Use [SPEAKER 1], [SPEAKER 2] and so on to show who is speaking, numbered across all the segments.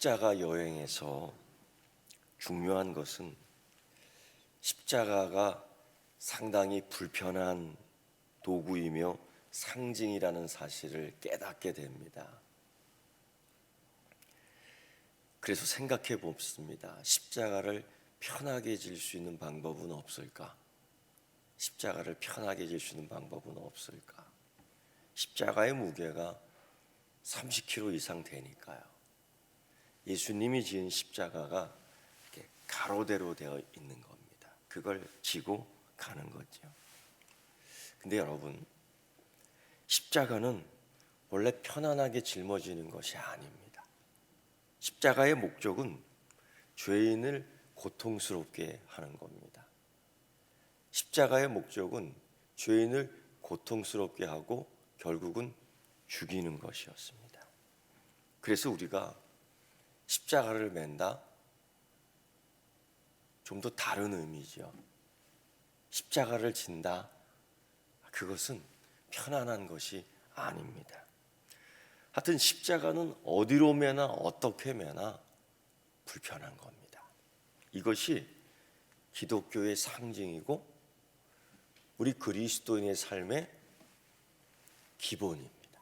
[SPEAKER 1] 십자가 여행에서 중요한 것은 십자가가 상당히 불편한 도구이며 상징이라는 사실을 깨닫게 됩니다. 그래서 생각해 봅습니다. 십자가를 편하게 질 수 있는 방법은 없을까? 십자가를 편하게 질 수 있는 방법은 없을까? 십자가의 무게가 30kg 이상 되니까요. 예수님이 지은 십자가가 가로대로 되어 있는 겁니다. 그걸 지고 가는 거죠. 근데 여러분, 십자가는 원래 편안하게 짊어지는 것이 아닙니다. 십자가의 목적은 죄인을 고통스럽게 하는 겁니다. 십자가의 목적은 죄인을 고통스럽게 하고 결국은 죽이는 것이었습니다. 그래서 우리가 십자가를 맨다 좀 더 다른 의미죠. 십자가를 진다 그것은 편안한 것이 아닙니다. 하여튼 십자가는 어디로 매나 어떻게 매나 불편한 겁니다. 이것이 기독교의 상징이고 우리 그리스도인의 삶의 기본입니다.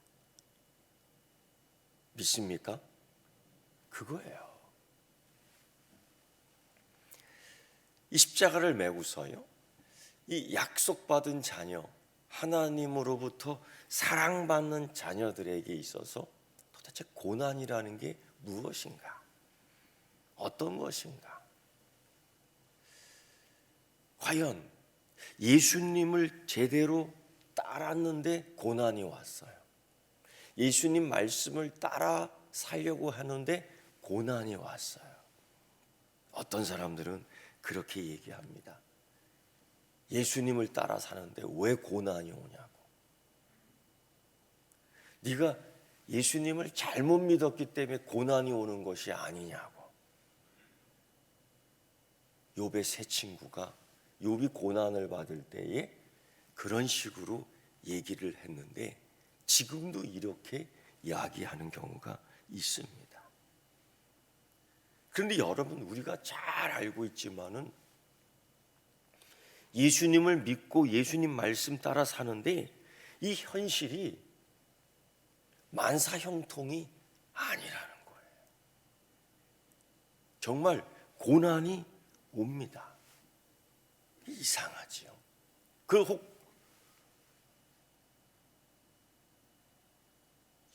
[SPEAKER 1] 믿습니까? 그거예요. 이 십자가를 메고서요. 이 약속받은 자녀, 하나님으로부터 사랑받는 자녀들에게 있어서 도대체 고난이라는 게 무엇인가? 어떤 것인가? 과연 예수님을 제대로 따랐는데 고난이 왔어요. 예수님 말씀을 따라 살려고 하는데 고난이 왔어요. 어떤 사람들은 그렇게 얘기합니다. 예수님을 따라 사는데 왜 고난이 오냐고. 네가 예수님을 잘못 믿었기 때문에 고난이 오는 것이 아니냐고. 욥의 세 친구가 욥이 고난을 받을 때에 그런 식으로 얘기를 했는데 지금도 이렇게 이야기하는 경우가 있습니다. 그런데 여러분 우리가 잘 알고 있지만은 예수님을 믿고 예수님 말씀 따라 사는데 이 현실이 만사 형통이 아니라는 거예요. 정말 고난이 옵니다. 이상하지요. 그 혹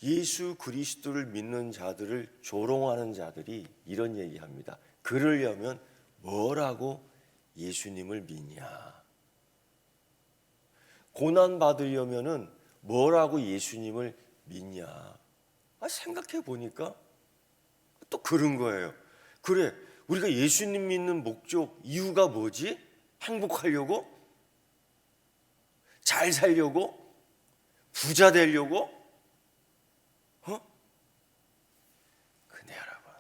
[SPEAKER 1] 예수 그리스도를 믿는 자들을 조롱하는 자들이 이런 얘기합니다. 그러려면 뭐라고 예수님을 믿냐? 고난 받으려면은 뭐라고 예수님을 믿냐? 아, 생각해 보니까 또 그런 거예요. 그래, 우리가 예수님 믿는 목적, 이유가 뭐지? 행복하려고? 잘 살려고? 부자 되려고? 어? 근데 여러분,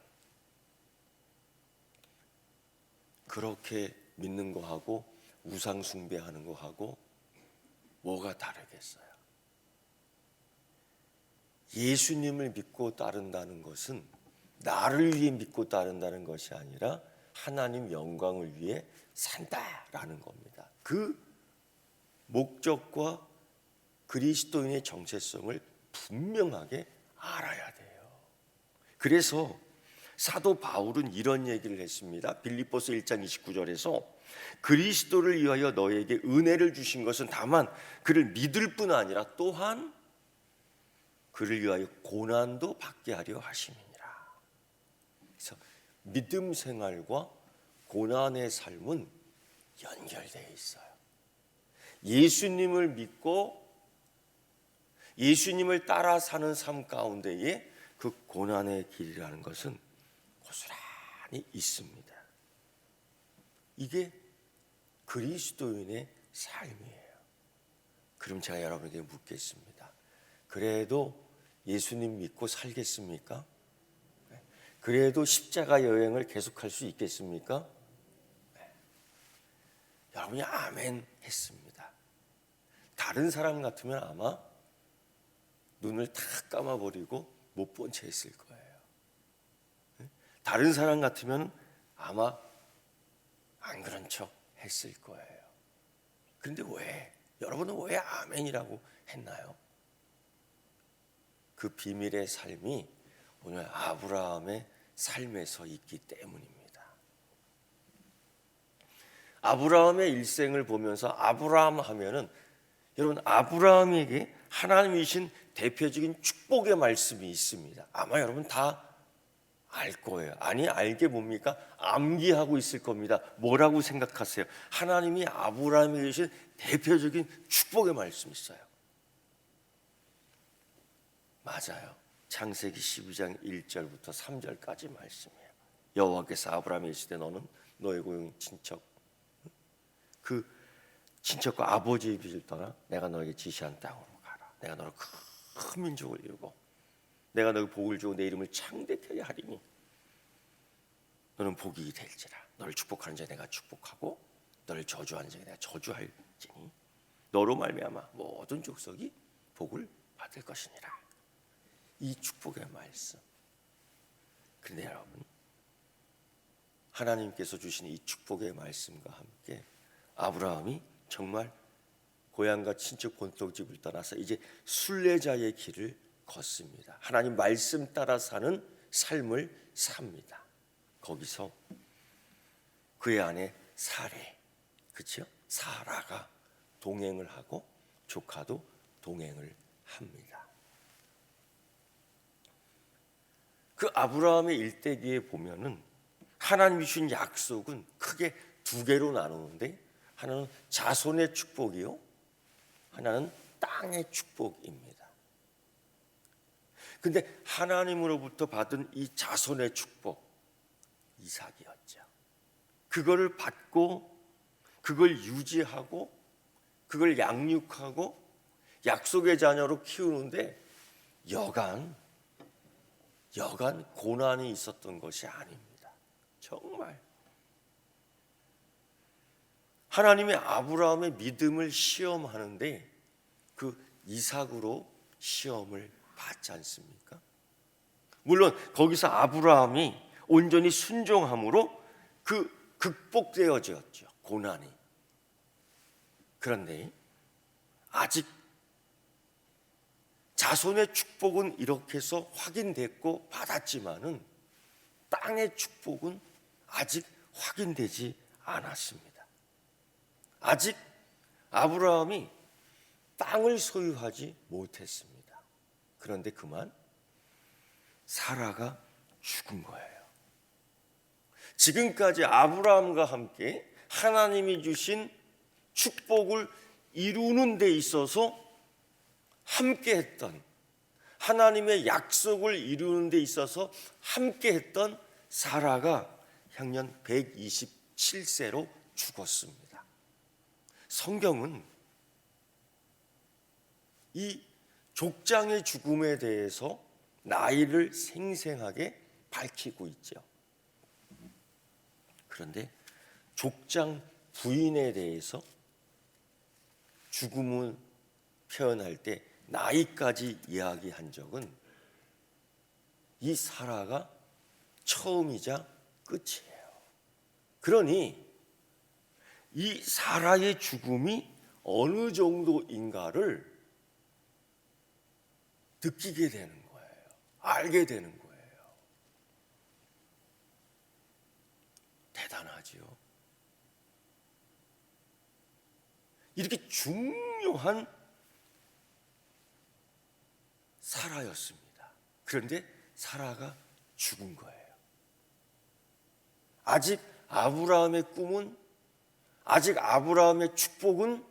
[SPEAKER 1] 그렇게 믿는 거하고 우상 숭배하는 거하고 뭐가 다르겠어요? 예수님을 믿고 따른다는 것은 나를 위해 믿고 따른다는 것이 아니라 하나님 영광을 위해 산다라는 겁니다. 그 목적과 그리스도인의 정체성을 분명하게 알아야 돼요. 그래서 사도 바울은 이런 얘기를 했습니다. 빌립보서 1장 29절에서 그리스도를 위하여 너에게 은혜를 주신 것은 다만 그를 믿을 뿐 아니라 또한 그를 위하여 고난도 받게 하려 하심이니라. 그래서 믿음 생활과 고난의 삶은 연결되어 있어요. 예수님을 믿고 예수님을 따라 사는 삶 가운데에 그 고난의 길이라는 것은 고스란히 있습니다. 이게 그리스도인의 삶이에요. 그럼 제가 여러분에게 묻겠습니다. 그래도 예수님 믿고 살겠습니까? 그래도 십자가 여행을 계속할 수 있겠습니까? 네. 여러분이 아멘 했습니다. 다른 사람 같으면 아마 눈을 다 감아버리고 못 본채 했을 거예요. 다른 사람 같으면 아마 안 그런 척 했을 거예요. 그런데 왜? 여러분은 왜 아멘이라고 했나요? 그 비밀의 삶이 오늘 아브라함의 삶에서 있기 때문입니다. 아브라함의 일생을 보면서 아브라함 하면은 여러분 아브라함에게 하나님이신 대표적인 축복의 말씀이 있습니다. 아마 여러분 다 알 거예요. 아니 알게 뭡니까? 암기하고 있을 겁니다. 뭐라고 생각하세요? 하나님이 아브라함에게 주신 대표적인 축복의 말씀이 있어요. 맞아요. 창세기 12장 1절부터 3절까지 말씀이에요. 여호와께서 아브라함에 이르시되 너는 너의 고용 친척 그 친척과 아버지의 빚을 떠나 내가 너에게 지시한 땅으로 가라. 내가 너를 큰 민족을 이루고 내가 너에게 복을 주고 내 이름을 창대케 하리니 너는 복이 될지라. 너를 축복하는 자에 내가 축복하고 너를 저주하는 자에 내가 저주할지니 너로 말미암아 모든 족속이 복을 받을 것이니라. 이 축복의 말씀. 근데 여러분 하나님께서 주신 이 축복의 말씀과 함께 아브라함이 정말 고향과 친척 본토집을 떠나서 이제 순례자의 길을 걷습니다. 하나님 말씀 따라 사는 삶을 삽니다. 거기서 그의 아내 사례, 그렇죠? 사라가 동행을 하고 조카도 동행을 합니다. 그 아브라함의 일대기에 보면은 하나님이 주신 약속은 크게 두 개로 나누는데 하나는 자손의 축복이요, 하나는 땅의 축복입니다. 근데 하나님으로부터 받은 이 자손의 축복 이삭이었죠. 그거를 받고 그걸 유지하고 그걸 양육하고 약속의 자녀로 키우는데 여간 여간 고난이 있었던 것이 아닙니다. 정말 하나님의 아브라함의 믿음을 시험하는데 그 이삭으로 시험을 받지 않습니까? 물론 거기서 아브라함이 온전히 순종함으로 그 극복되어졌죠. 고난이. 그런데 아직 자손의 축복은 이렇게 해서 확인됐고 받았지만은 땅의 축복은 아직 확인되지 않았습니다. 아직 아브라함이 땅을 소유하지 못했습니다. 그런데 그만 사라가 죽은 거예요. 지금까지 아브라함과 함께 하나님이 주신 축복을 이루는 데 있어서 함께 했던 하나님의 약속을 이루는 데 있어서 함께 했던 사라가 향년 127세로 죽었습니다. 성경은 이 족장의 죽음에 대해서 나이를 생생하게 밝히고 있죠. 그런데 족장 부인에 대해서 죽음을 표현할 때 나이까지 이야기한 적은 이 사라가 처음이자 끝이에요. 그러니 이 사라의 죽음이 어느 정도인가를 느끼게 되는 거예요. 알게 되는 거예요. 대단하지요. 이렇게 중요한 사라였습니다. 그런데 사라가 죽은 거예요. 아직 아브라함의 꿈은 아직 아브라함의 축복은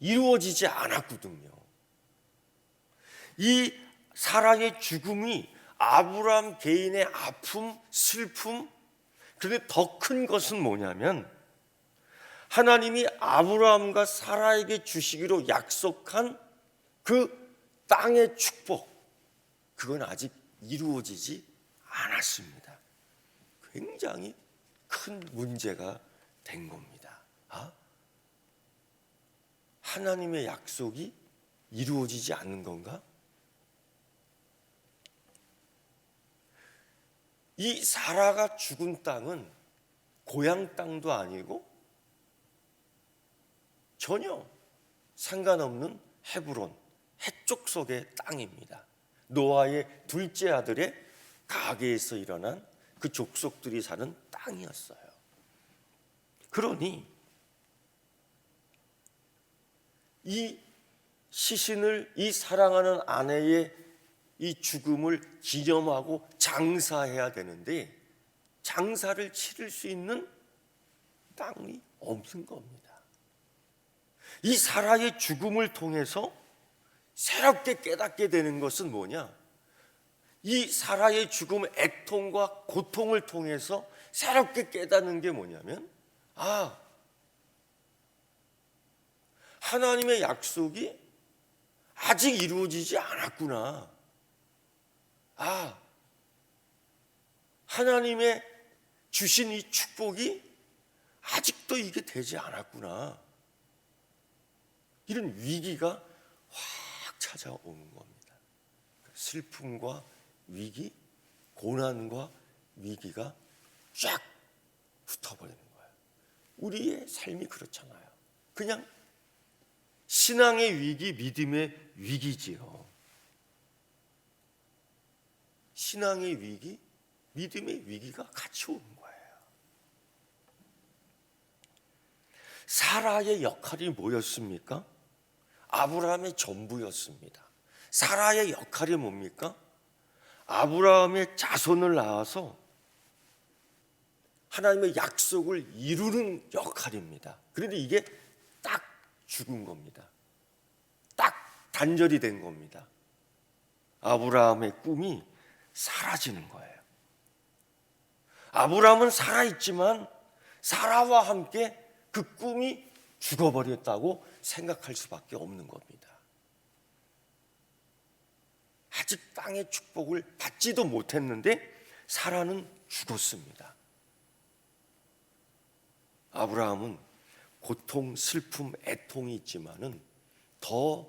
[SPEAKER 1] 이루어지지 않았거든요. 이 사라의 죽음이 아브라함 개인의 아픔, 슬픔, 그런데 더 큰 것은 뭐냐면 하나님이 아브라함과 사라에게 주시기로 약속한 그 땅의 축복, 그건 아직 이루어지지 않았습니다. 굉장히 큰 문제가 된 겁니다. 아? 하나님의 약속이 이루어지지 않는 건가? 이 사라가 죽은 땅은 고향 땅도 아니고 전혀 상관없는 헤브론 해쪽 속의 땅입니다. 노아의 둘째 아들의 가게에서 일어난 그 족속들이 사는 땅이었어요. 그러니 이 시신을 이 사랑하는 아내의 이 죽음을 기념하고 장사해야 되는데 장사를 치를 수 있는 땅이 없는 겁니다. 이 사라의 죽음을 통해서 새롭게 깨닫게 되는 것은 뭐냐? 이 사라의 죽음 애통과 고통을 통해서 새롭게 깨닫는 게 뭐냐면 아 하나님의 약속이 아직 이루어지지 않았구나. 아 하나님의 주신 이 축복이 아직도 이게 되지 않았구나. 이런 위기가 확 찾아오는 겁니다. 슬픔과 위기, 고난과 위기가 쫙 붙어버리는 거예요. 우리의 삶이 그렇잖아요. 그냥 신앙의 위기, 믿음의 위기지요. 신앙의 위기, 믿음의 위기가 같이 오는 거예요. 사라의 역할이 뭐였습니까? 아브라함의 전부였습니다. 사라의 역할이 뭡니까? 아브라함의 자손을 낳아서 하나님의 약속을 이루는 역할입니다. 그런데 이게 딱 죽은 겁니다. 딱 단절이 된 겁니다. 아브라함의 꿈이 사라지는 거예요. 아브라함은 살아있지만 사라와 함께 그 꿈이 죽어버렸다고 생각할 수밖에 없는 겁니다. 아직 땅의 축복을 받지도 못했는데 사라는 죽었습니다. 아브라함은 고통, 슬픔, 애통이 있지만은 더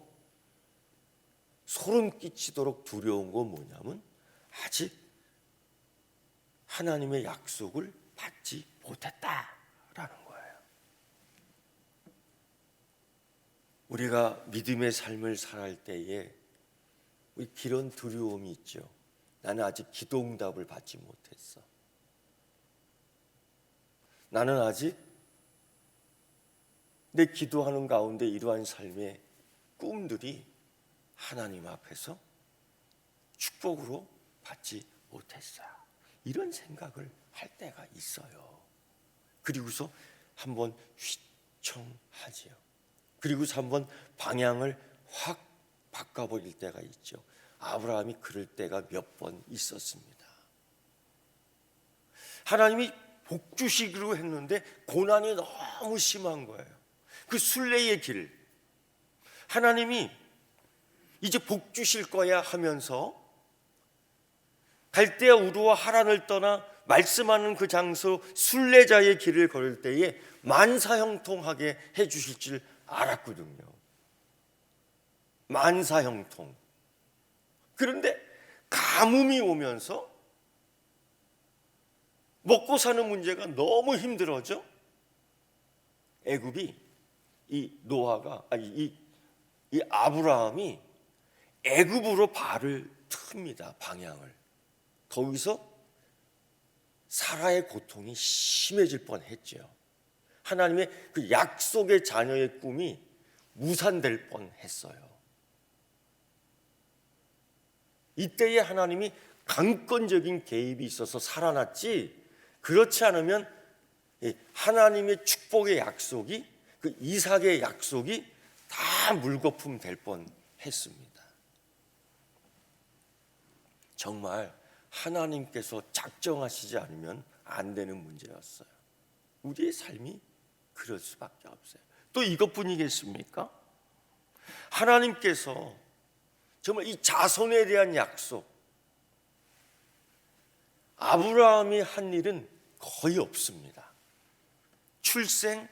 [SPEAKER 1] 소름 끼치도록 두려운 건 뭐냐면 아직 하나님의 약속을 받지 못했다라는 거예요. 우리가 믿음의 삶을 살할 때에 그런 두려움이 있죠. 나는 아직 기도응답을 받지 못했어. 나는 아직 내 기도하는 가운데 이러한 삶의 꿈들이 하나님 앞에서 축복으로 받지 못했어요. 이런 생각을 할 때가 있어요. 그리고서 한번 휘청하지요. 그리고서 한번 방향을 확 바꿔버릴 때가 있죠. 아브라함이 그럴 때가 몇 번 있었습니다. 하나님이 복 주시기로 했는데 고난이 너무 심한 거예요. 그 순례의 길. 하나님이 이제 복 주실 거야 하면서 갈대아 우르와 하란을 떠나 말씀하는 그 장소 순례자의 길을 걸을 때에 만사형통하게 해 주실 줄 알았거든요. 만사형통. 그런데 가뭄이 오면서 먹고 사는 문제가 너무 힘들어져. 애굽이 이 노아가 아니 이, 이 아브라함이 애굽으로 발을 틉니다. 방향을. 거기서 사라의 고통이 심해질 뻔했죠. 하나님의 그 약속의 자녀의 꿈이 무산될 뻔했어요. 이때에 하나님이 강권적인 개입이 있어서 살아났지 그렇지 않으면 하나님의 축복의 약속이 그 이삭의 약속이 다 물거품 될 뻔했습니다. 정말 하나님께서 작정하시지 않으면 안 되는 문제였어요. 우리의 삶이 그럴 수밖에 없어요. 또 이것뿐이겠습니까? 하나님께서 정말 이 자손에 대한 약속, 아브라함이 한 일은 거의 없습니다. 출생,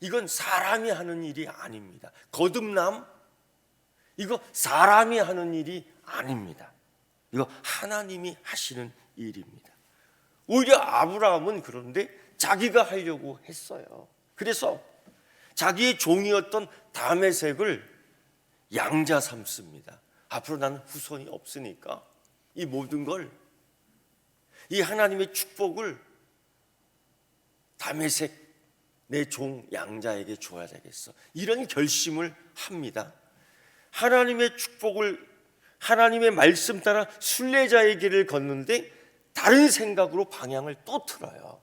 [SPEAKER 1] 이건 사람이 하는 일이 아닙니다. 거듭남, 이거 사람이 하는 일이 아닙니다. 이거 하나님이 하시는 일입니다. 오히려 아브라함은 그런데 자기가 하려고 했어요. 그래서 자기의 종이었던 다메색을 양자 삼습니다. 앞으로 나는 후손이 없으니까 이 모든 걸 이 하나님의 축복을 다메색 내 종 양자에게 줘야 되겠어. 이런 결심을 합니다. 하나님의 축복을 하나님의 말씀 따라 순례자의 길을 걷는데 다른 생각으로 방향을 또 틀어요.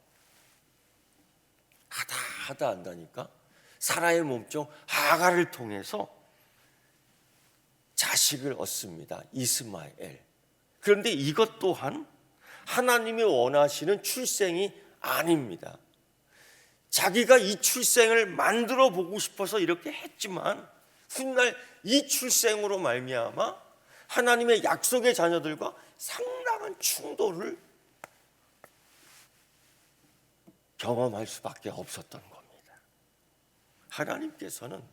[SPEAKER 1] 하다 하다 한다니까 사라의 몸종 하가를 통해서 자식을 얻습니다. 이스마엘. 그런데 이것 또한 하나님이 원하시는 출생이 아닙니다. 자기가 이 출생을 만들어 보고 싶어서 이렇게 했지만 훗날 이 출생으로 말미암아 하나님의 약속의 자녀들과 상당한 충돌을 경험할 수밖에 없었던 겁니다. 하나님께서는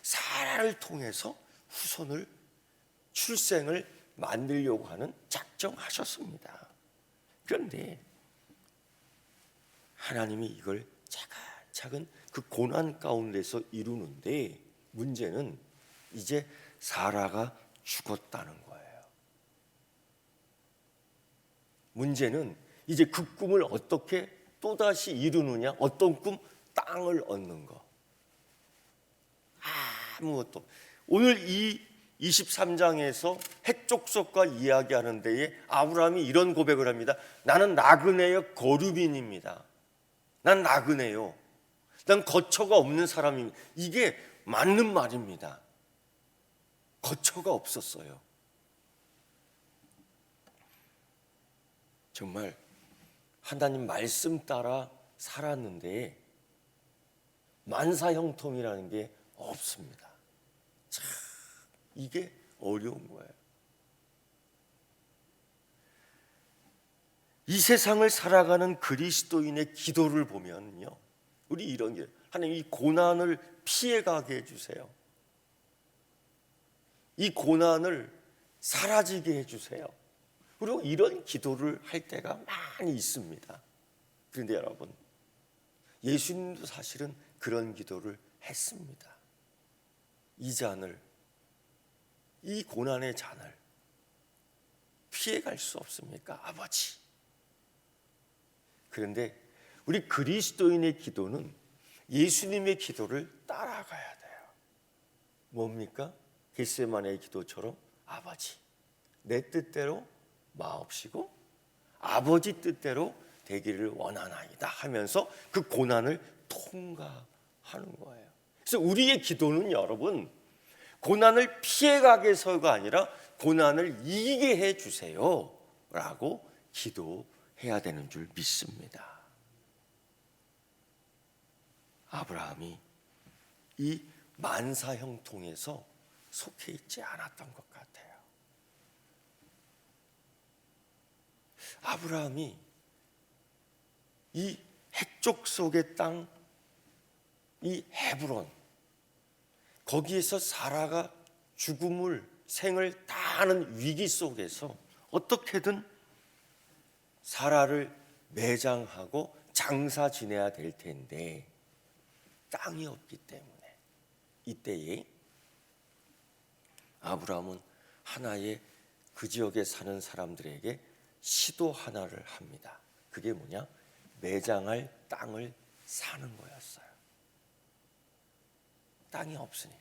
[SPEAKER 1] 사라를 통해서 후손을 출생을 만들려고 하는 작정하셨습니다. 그런데 하나님이 이걸 차근차근 그 고난 가운데서 이루는데 문제는 이제 사라가 죽었다는 거예요. 문제는 이제 그 꿈을 어떻게 또다시 이루느냐? 어떤 꿈? 땅을 얻는 거. 아무것도. 오늘 이 23장에서 핵족속과 이야기하는 데에 아브라함이 이런 고백을 합니다. 나는 나그네의 거류민입니다. 난 나그네요. 난 거처가 없는 사람입니다. 이게 맞는 말입니다. 거처가 없었어요. 정말 하나님 말씀 따라 살았는데 만사 형통이라는 게 없습니다. 참 이게 어려운 거예요. 이 세상을 살아가는 그리스도인의 기도를 보면요. 우리 이런 게 하나님 이 고난을 피해 가게 해 주세요. 이 고난을 사라지게 해주세요. 그리고 이런 기도를 할 때가 많이 있습니다. 그런데 여러분, 예수님도 사실은 그런 기도를 했습니다. 이 잔을, 이 고난의 잔을 피해갈 수 없습니까? 아버지. 그런데 우리 그리스도인의 기도는 예수님의 기도를 따라가야 돼요. 뭡니까? 겟세만의 기도처럼 아버지, 내 뜻대로 마옵시고 아버지 뜻대로 되기를 원하나이다 하면서 그 고난을 통과하는 거예요. 그래서 우리의 기도는 여러분 고난을 피해가게서가 아니라 고난을 이기게 해 주세요라고 기도해야 되는 줄 믿습니다. 아브라함이 이 만사 형통에서 속해 있지 않았던 것 같아요. 아브라함이 이 핵족 속의 땅, 이 헤브론, 거기에서 사라가 죽음을 생을 다하는 위기 속에서 어떻게든 사라를 매장하고 장사 지내야 될 텐데 땅이 없기 때문에 이때에 아브라함은 하나의 그 지역에 사는 사람들에게 시도 하나를 합니다. 그게 뭐냐? 매장할 땅을 사는 거였어요. 땅이 없으니까.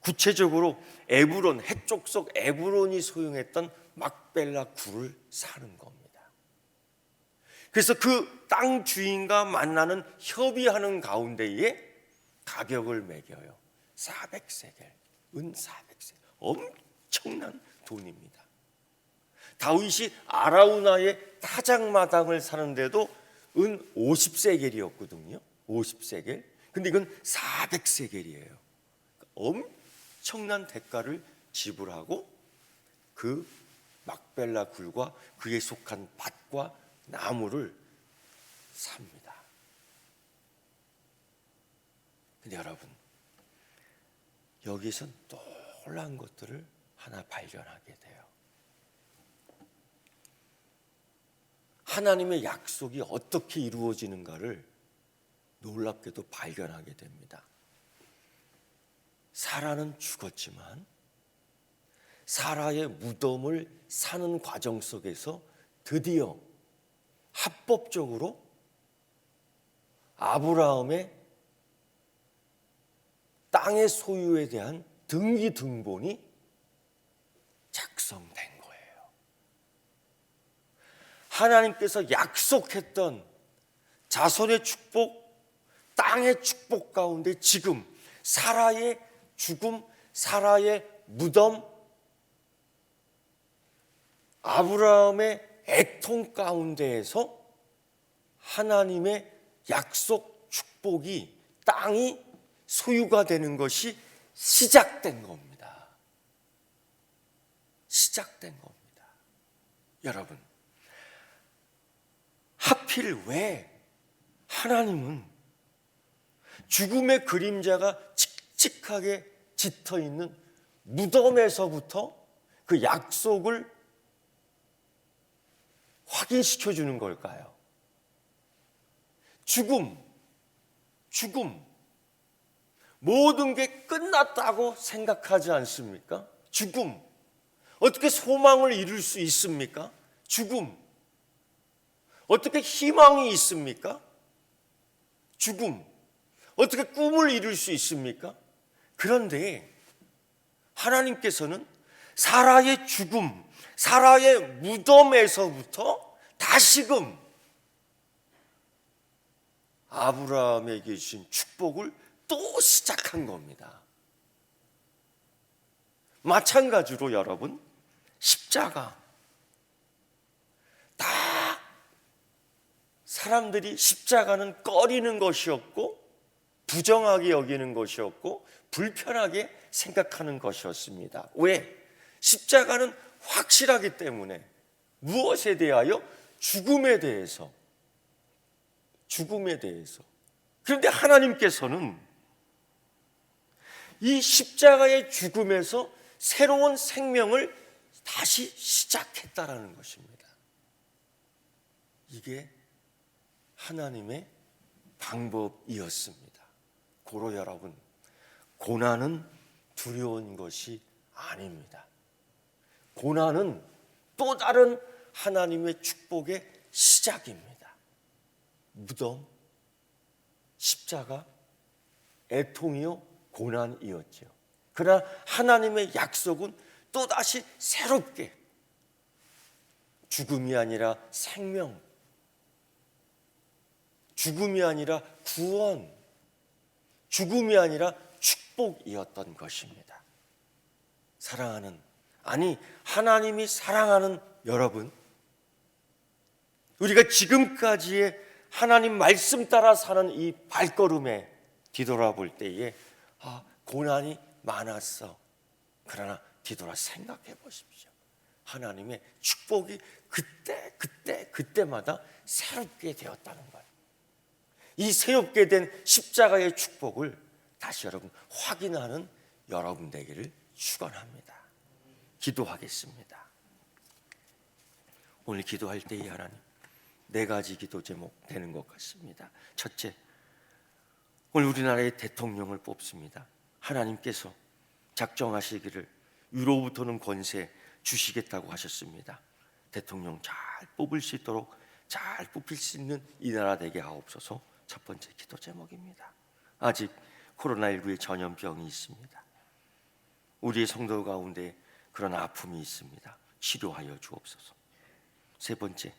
[SPEAKER 1] 구체적으로 에브론 해쪽 속 에브론이 소유했던 막벨라 굴을 사는 겁니다. 그래서 그 땅 주인과 만나는 협의하는 가운데에 가격을 매겨요. 400세겔, 은 400세겔. 엄청난 돈입니다. 다윗이 아라우나의 타작마당을 사는데도 은 50세겔이었거든요. 50세겔. 근데 이건 400세겔이에요. 엄청난 대가를 지불하고 그 막벨라 굴과 그에 속한 밭과 나무를 삽니다. 근데 여러분 여기서 놀란 것들을 하나 발견하게 돼요. 하나님의 약속이 어떻게 이루어지는가를 놀랍게도 발견하게 됩니다. 사라는 죽었지만 사라의 무덤을 사는 과정 속에서 드디어 합법적으로 아브라함의 땅의 소유에 대한 등기 등본이 작성된 거예요. 하나님께서 약속했던 자손의 축복, 땅의 축복 가운데 지금 사라의 죽음, 사라의 무덤, 아브라함의 애통 가운데에서 하나님의 약속 축복이 땅이 소유가 되는 것이 시작된 겁니다. 시작된 겁니다. 여러분, 하필 왜 하나님은 죽음의 그림자가 칙칙하게 짙어 있는 무덤에서부터 그 약속을 확인시켜 주는 걸까요? 죽음, 죽음, 모든 게 끝났다고 생각하지 않습니까? 죽음, 어떻게 소망을 이룰 수 있습니까? 죽음, 어떻게 희망이 있습니까? 죽음, 어떻게 꿈을 이룰 수 있습니까? 그런데 하나님께서는 사라의 죽음, 사라의 무덤에서부터 다시금 아브라함에게 주신 축복을 또 시작한 겁니다. 마찬가지로 여러분, 십자가. 다 사람들이 십자가는 꺼리는 것이었고, 부정하게 여기는 것이었고, 불편하게 생각하는 것이었습니다. 왜? 십자가는 확실하기 때문에 무엇에 대하여? 죽음에 대해서. 죽음에 대해서. 그런데 하나님께서는 이 십자가의 죽음에서 새로운 생명을 다시 시작했다라는 것입니다. 이게 하나님의 방법이었습니다. 고로 여러분, 고난은 두려운 것이 아닙니다. 고난은 또 다른 하나님의 축복의 시작입니다. 무덤, 십자가, 애통이요, 고난이었죠. 그러나 하나님의 약속은 또다시 새롭게 죽음이 아니라 생명, 죽음이 아니라 구원, 죽음이 아니라 축복이었던 것입니다. 사랑하는, 아니, 하나님이 사랑하는 여러분, 우리가 지금까지의 하나님 말씀 따라 사는 이 발걸음에 뒤돌아볼 때에 아, 고난이 많았어. 그러나 뒤돌아 생각해 보십시오. 하나님의 축복이 그때 그때 그때마다 새롭게 되었다는 거예요. 이 새롭게 된 십자가의 축복을 다시 여러분 확인하는 여러분 되기를 축원합니다. 기도하겠습니다. 오늘 기도할 때이 하나님 네 가지 기도 제목 되는 것 같습니다. 첫째, 오늘 우리나라의 대통령을 뽑습니다. 하나님께서 작정하시기를 위로부터는 권세 주시겠다고 하셨습니다. 대통령 잘 뽑을 수 있도록 잘 뽑힐 수 있는 이 나라 되게 하옵소서 첫 번째 기도 제목입니다. 아직 코로나19의 전염병이 있습니다. 우리의 성도 가운데 그런 아픔이 있습니다. 치료하여 주옵소서. 세 번째,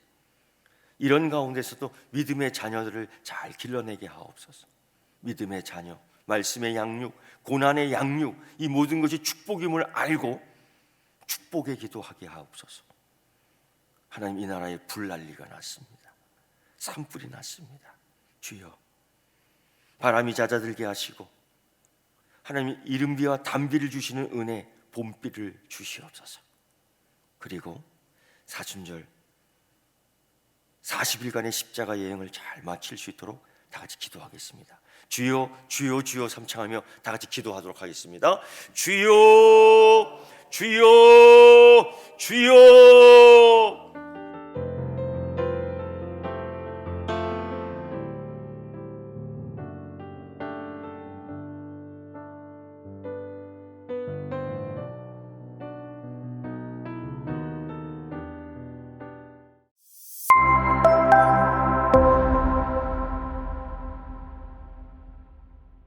[SPEAKER 1] 이런 가운데서도 믿음의 자녀들을 잘 길러내게 하옵소서. 믿음의 자녀, 말씀의 양육, 고난의 양육, 이 모든 것이 축복임을 알고 축복의 기도하게 하옵소서. 하나님 이 나라에 불난리가 났습니다. 산불이 났습니다. 주여, 바람이 잦아들게 하시고 하나님 이른비와 단비를 주시는 은혜, 봄비를 주시옵소서. 그리고 사순절 40일간의 십자가 여행을 잘 마칠 수 있도록 다 같이 기도하겠습니다. 주여 주여 주여 삼창하며 다 같이 기도하도록 하겠습니다. 주여 주여 주여